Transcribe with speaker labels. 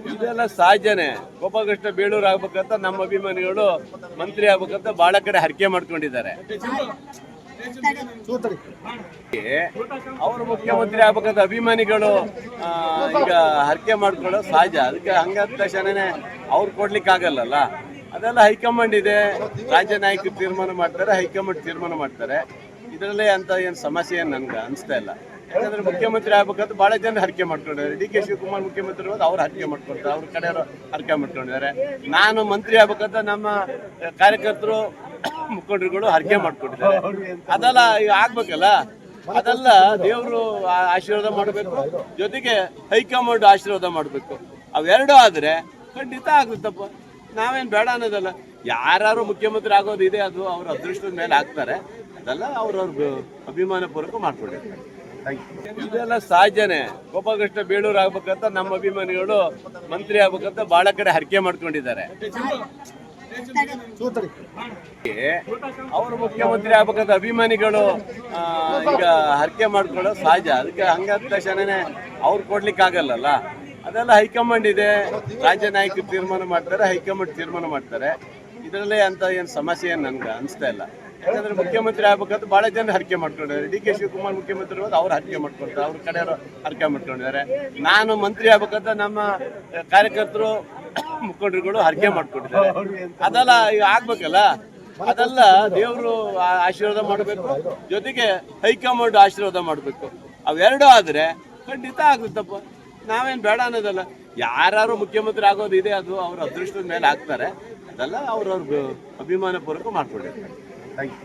Speaker 1: ಇದೆಲ್ಲ ಸಹಜನೆ ಗೋಪಾಲಕೃಷ್ಣ ಬೇಳೂರು ಆಗ್ಬೇಕಂತ ನಮ್ಮ ಅಭಿಮಾನಿಗಳು ಮಂತ್ರಿ ಆಗ್ಬೇಕಂತ ಬಹಳ ಕಡೆ ಹರಕೆ ಮಾಡ್ಕೊಂಡಿದ್ದಾರೆ. ಅವರು ಮುಖ್ಯಮಂತ್ರಿ ಆಗ್ಬೇಕಂತ ಅಭಿಮಾನಿಗಳು ಈಗ ಹರಕೆ ಮಾಡ್ಕೊಳ್ಳೋ ಸಹಜ ಅದಕ್ಕೆ ಹಂಗಾದ ತಕ್ಷಣನೇ ಅವ್ರು ಕೊಡ್ಲಿಕ್ಕೆ ಆಗಲ್ಲಲ್ಲ. ಅದೆಲ್ಲ ಹೈಕಮಾಂಡ್ ಇದೆ. ರಾಜ್ಯ ನಾಯಕರು ತೀರ್ಮಾನ ಮಾಡ್ತಾರೆ, ಹೈಕಮಾಂಡ್ ತೀರ್ಮಾನ ಮಾಡ್ತಾರೆ. ಇದರಲ್ಲೇ ಅಂತ ಏನು ಸಮಸ್ಯೆ ಏನು ನನ್ಗೆ ಅನಿಸ್ತಾ ಇಲ್ಲ. ಯಾಕಂದ್ರೆ ಮುಖ್ಯಮಂತ್ರಿ ಆಗ್ಬೇಕಂತ ಬಹಳ ಜನ ಹರಕೆ ಮಾಡ್ಕೊಂಡಿದ್ದಾರೆ. ಡಿ ಕೆ ಶಿವಕುಮಾರ್ ಮುಖ್ಯಮಂತ್ರಿ ಹೋದ್ ಅವ್ರು ಹರಕೆ ಮಾಡ್ಕೊಳ್ತಾರೆ ಅವ್ರ ಕಡೆಯವರು ಹರಕೆ ಮಾಡ್ಕೊಂಡಿದ್ದಾರೆ. ನಾನು ಮಂತ್ರಿ ಆಗ್ಬೇಕಂತ ನಮ್ಮ ಕಾರ್ಯಕರ್ತರು, ಮುಖಂಡರುಗಳು ಹರಕೆ ಮಾಡ್ಕೊಂಡಿದ್ದಾರೆ. ಅದೆಲ್ಲ ಆಗ್ಬೇಕಲ್ಲ? ಅದೆಲ್ಲ ದೇವರು ಆಶೀರ್ವಾದ ಮಾಡಬೇಕು. ಜೊತೆಗೆ ಹೈಕಮಾಂಡ್ ಆಶೀರ್ವಾದ ಮಾಡಬೇಕು. ಅವೆರಡೂ ಆದ್ರೆ ಖಂಡಿತ ಆಗುತ್ತಪ್ಪ. ನಾವೇನ್ ಬೇಡ ಅನ್ನೋದಲ್ಲ. ಯಾರು ಮುಖ್ಯಮಂತ್ರಿ ಆಗೋದು ಇದೆ ಅದು ಅವ್ರ ಅದೃಷ್ಟದ ಮೇಲೆ ಆಗ್ತಾರೆ. ಅದೆಲ್ಲ ಅವ್ರವ್ರ ಅಭಿಮಾನ ಪೂರ್ವಕ ಮಾಡ್ಕೊಂಡಿರ್ತಾರೆ ಇದೆಲ್ಲ ಸಹಜನೆ ಗೋಪಾಲಕೃಷ್ಣ ಬೇಳೂರು ಆಗ್ಬೇಕಂತ ನಮ್ಮ ಅಭಿಮಾನಿಗಳು ಮಂತ್ರಿ ಆಗ್ಬೇಕಂತ ಬಹಳ ಕಡೆ ಹರಕೆ ಮಾಡ್ಕೊಂಡಿದ್ದಾರೆ. ಅವರು ಮುಖ್ಯಮಂತ್ರಿ ಆಗ್ಬೇಕಂತ ಅಭಿಮಾನಿಗಳು ಈಗ ಹರಕೆ ಮಾಡ್ಕೊಳ್ಳೋ ಸಹಜ ಅದಕ್ಕೆ ಹಂಗಾದ ತಕ್ಷಣನೇ ಅವ್ರು ಕೊಡ್ಲಿಕ್ಕೆ ಆಗಲ್ಲಲ್ಲ. ಅದೆಲ್ಲ ಹೈಕಮಾಂಡ್ ಇದೆ. ರಾಜ್ಯ ನಾಯಕರು ತೀರ್ಮಾನ ಮಾಡ್ತಾರೆ, ಹೈಕಮಾಂಡ್ ತೀರ್ಮಾನ ಮಾಡ್ತಾರೆ. ಇದರಲ್ಲೇ ಅಂತ ಏನು ಸಮಸ್ಯೆ ಏನು ನನ್ಗೆ ಅನಿಸ್ತಾ ಇಲ್ಲ. ಯಾಕಂದ್ರೆ ಮುಖ್ಯಮಂತ್ರಿ ಆಗ್ಬೇಕಂತ ಬಹಳ ಜನ ಹರಕೆ ಮಾಡ್ಕೊಂಡಿದ್ದಾರೆ. ಡಿ ಕೆ ಶಿವಕುಮಾರ್ ಮುಖ್ಯಮಂತ್ರಿ ಹೋದ್ ಅವ್ರು ಹರಕೆ ಮಾಡ್ಕೊಳ್ತಾರೆ ಅವ್ರ ಕಡೆಯವರು ಹರಕೆ ಮಾಡ್ಕೊಂಡಿದ್ದಾರೆ. ನಾನು ಮಂತ್ರಿ ಆಗ್ಬೇಕಂತ ನಮ್ಮ ಕಾರ್ಯಕರ್ತರು, ಮುಖಂಡರುಗಳು ಹರಕೆ ಮಾಡ್ಕೊಂಡಿದ್ದಾರೆ. ಅದೆಲ್ಲ ಈಗ ಆಗ್ಬೇಕಲ್ಲ? ಅದೆಲ್ಲ ದೇವರು ಆಶೀರ್ವಾದ ಮಾಡಬೇಕು. ಜೊತೆಗೆ ಹೈಕಮಾಂಡ್ ಆಶೀರ್ವಾದ ಮಾಡಬೇಕು. ಅವೆರಡು ಆದ್ರೆ ಖಂಡಿತ ಆಗುತ್ತಪ್ಪ. ನಾವೇನ್ ಬೇಡ ಅನ್ನೋದಲ್ಲ. ಯಾರು ಮುಖ್ಯಮಂತ್ರಿ ಆಗೋದು ಇದೆ ಅದು ಅವ್ರ ಅದೃಷ್ಟದ ಮೇಲೆ ಆಗ್ತಾರೆ. ಅದೆಲ್ಲ ಅವ್ರವ್ರ ಅಭಿಮಾನ ಪೂರ್ವಕ ಮಾಡ್ಕೊಂಡಿರ್ತಾರೆ. はい。